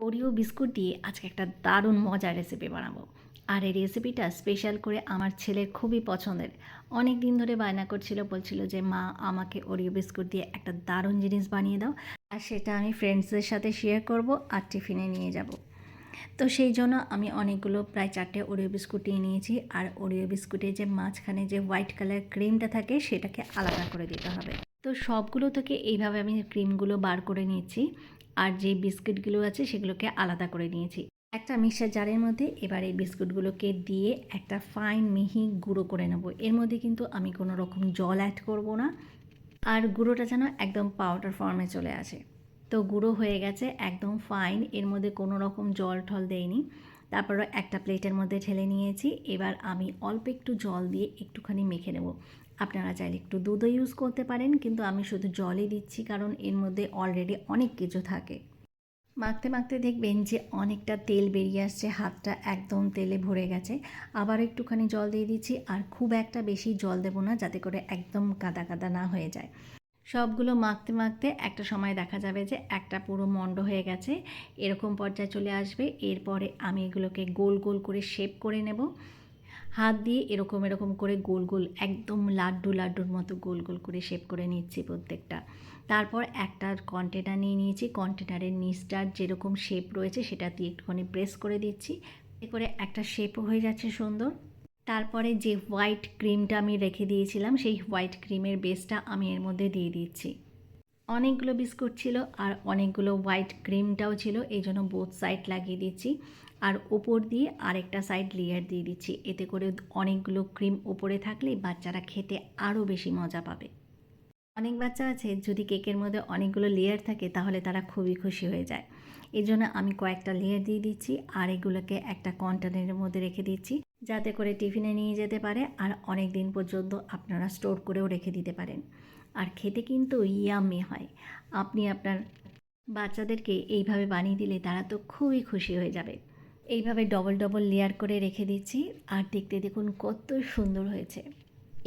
Oreo biscuit দিয়ে আজকে একটা দারুণ মজার রেসিপি বানাবো। আর এই রেসিপিটা স্পেশাল করে আমার ছেলের খুবই পছন্দের। অনেক দিন ধরে বায়না করছিল, বলছিল যে, মা, আমাকে ওরিও বিস্কুট দিয়ে একটা দারুণ জিনিস বানিয়ে দাও, আর সেটা আমি ফ্রেন্ডসদের সাথে শেয়ার করব আর টিফিনে নিয়ে যাব। তো সেই জন্য আমি অনেকগুলো, প্রায় চারটে ওরিও বিস্কুট নিয়ে নিয়েছি। আর ওরিও বিস্কুটের যে মাঝখানে যে হোয়াইট কালার ক্রিমটা থাকে, সেটাকে আলাদা করে দিতে হবে। তো সবগুলো থেকে এইভাবে আমি ক্রিমগুলো বার করে নিয়েছি আর যে বিস্কিটগুলো আছে সেগুলোকে আলাদা করে নিয়েছি। একটা মিক্সার জারের মধ্যে এবার এই বিস্কুটগুলোকে দিয়ে একটা ফাইন মিহি গুঁড়ো করে নেব। এর মধ্যে কিন্তু আমি কোনো রকম জল অ্যাড করব না। আর গুঁড়োটা যেন একদম পাউডার ফর্মে চলে আসে। তো গুঁড়ো হয়ে গেছে একদম ফাইন এর মধ্যে কোনো রকম জল ঠল দেয়নি তারপরে একটা প্লেটের মধ্যে ঢেলে নিয়েছি। এবার আমি অল্প একটু জল দিয়ে একটুখানি মেখে নেব। আপনারা চাইলে একটু দুধও ইউজ করতে পারেন, কিন্তু আমি শুধু জলই দিচ্ছি কারণ এর মধ্যে অলরেডি অনেক কিছু থাকে। মাখতে মাখতে দেখবেন যে অনেকটা তেল বেরিয়ে আসছে, হাতটা একদম তেলে ভরে গেছে। আবার একটুখানি জল দিয়ে দিচ্ছি আর খুব একটা বেশি জল দেবো না যাতে করে একদম কাদা কাদা না হয়ে যায়। সবগুলো মাখতে মাখতে একটা সময় দেখা যাবে যে একটা পুরো মন্ড হয়ে গেছে, এরকম পর্যায়ে চলে আসবে। এরপরে আমি এগুলোকে গোল গোল করে শেপ করে নেব। হাত দিয়ে এরকম এরকম করে গোল গোল, একদম লাড্ডু, লাড্ডুর মতো গোল গোল করে শেপ করে নিচ্ছি প্রত্যেকটা। তারপর একটা কন্টেনার নিয়ে নিয়েছি। কন্টেনারের নিচটার যেরকম শেপ রয়েছে সেটা দিয়ে একটুখানি প্রেস করে দিচ্ছি। এ করে একটা শেপও হয়ে যাচ্ছে সুন্দর। তারপরে যে হোয়াইট ক্রিমটা আমি রেখে দিয়েছিলাম, সেই হোয়াইট ক্রিমের বেসটা আমি এর মধ্যে দিয়ে দিচ্ছি। অনেকগুলো বিস্কুট ছিল আর অনেকগুলো হোয়াইট ক্রিমটাও ছিল, এই জন্য বোথ সাইড লাগিয়ে দিচ্ছি। আর ওপর দিয়ে আরেকটা সাইড লেয়ার দিয়ে দিচ্ছি, এতে করে অনেকগুলো ক্রিম ওপরে থাকলে বাচ্চারা খেতে আরও বেশি মজা পাবে। অনেক বাচ্চা আছে, যদি কেকের মধ্যে অনেকগুলো লেয়ার থাকে, তাহলে তারা খুবই খুশি হয়ে যায়। এই জন্য আমি কয়েকটা লেয়ার দিয়ে দিচ্ছি, আর এগুলোকে একটা কন্টেনারের মধ্যে রেখে দিচ্ছি, যাতে করে টিফিনে নিয়ে যেতে পারে, আর অনেক দিন পর্যন্ত আপনারা স্টোর করেও রেখে দিতে পারেন। আর খেতে কিন্তু ইয়াম্মি হয়। আপনি আপনার বাচ্চাদেরকে এইভাবে বানিয়ে দিলে তারা তো খুবই খুশি হয়ে যাবে। এইভাবে ডবল ডবল লেয়ার করে রেখে দিচ্ছি আর দেখতে দেখুন কত সুন্দর হয়েছে।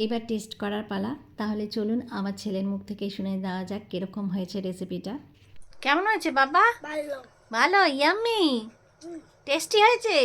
এবার টেস্ট করার পালা। তাহলে চলুন আমার ছেলের মুখ থেকে শুনে দেওয়া যাক কীরকম হয়েছে রেসিপিটা কেমন হয়েছে বাবা? ভালো। ভালো ইয়াম্মি টেস্টি হয়েছে।